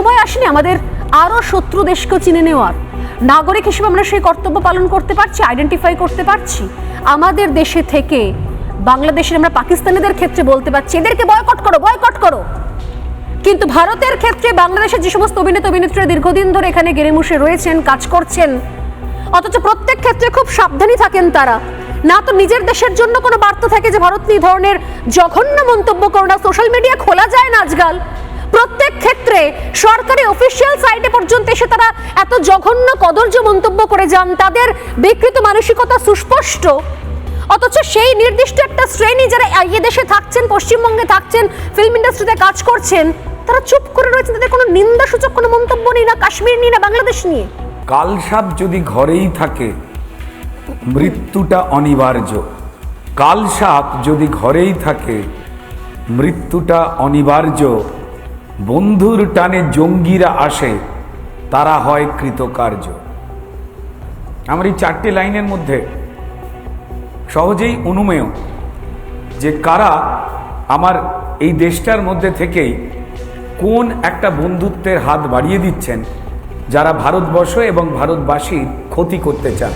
সময় আসেনি আমাদের আরও শত্রু দেশকেও চিনে নেওয়ার। নাগরিক হিসেবে আমরা সেই কর্তব্য পালন করতে পারছি আইডেন্টিফাই করতে পারছি। আমাদের দেশে থেকে বাংলাদেশের আমরা পাকিস্তানিদের ক্ষেত্রে বলতে পারছি, এদেরকে বয়কট করো বয়কট করো। কিন্তু ভারতের ক্ষেত্রে বাংলাদেশের যে সমস্ত অভিনেতা অভিনেত্রীরা দীর্ঘদিন ধরে এখানে গেড়েমুষে রয়েছেন, কাজ করছেন, অথচ প্রত্যেক ক্ষেত্রে খুব সাবধানী থাকেন তারা। না তো নিজের দেশের জন্য কোনো বার্তা থাকে যে, ভারত নিয়ে ধরনের জঘন্য মন্তব্য করো না সোশ্যাল মিডিয়া খোলা যায় না আজকাল। প্রত্যেক ক্ষেত্রে সরকারি অফিসিয়াল সাইটে পর্যন্ত এসে তারা এত জঘন্য কদর্য মন্তব্য করে যান, তাদের বিকৃত মানসিকতা সুস্পষ্ট। অথচ সেই নির্দিষ্ট একটা শ্রেণি যারা এ দেশে থাকছেন, পশ্চিমবঙ্গে থাকছেন ফিল্ম ইন্ডাস্ট্রিতে কাজ করছেন, তারা চুপ করে রয়েছেন, তাদের কোনো নিন্দাসূচক কোনো মন্তব্য নেই না কাশ্মীর নিয়ে, না বাংলাদেশ নিয়ে। কালসাপ যদি ঘরেই থাকে, মৃত্যুটা অনিবার্য। কালসাপ যদি ঘরেই থাকে, মৃত্যুটা অনিবার্য। বন্ধুর টানে জঙ্গিরা আসে, তারা হয় কৃতকার্য। আমার এই চারটে লাইনের মধ্যে সহজেই অনুমেয় যে কারা আমার এই দেশটার মধ্যে থেকেই কোন একটা বন্ধুত্বের হাত বাড়িয়ে দিচ্ছেন, যারা ভারতবর্ষ এবং ভারতবাসীর ক্ষতি করতে চান।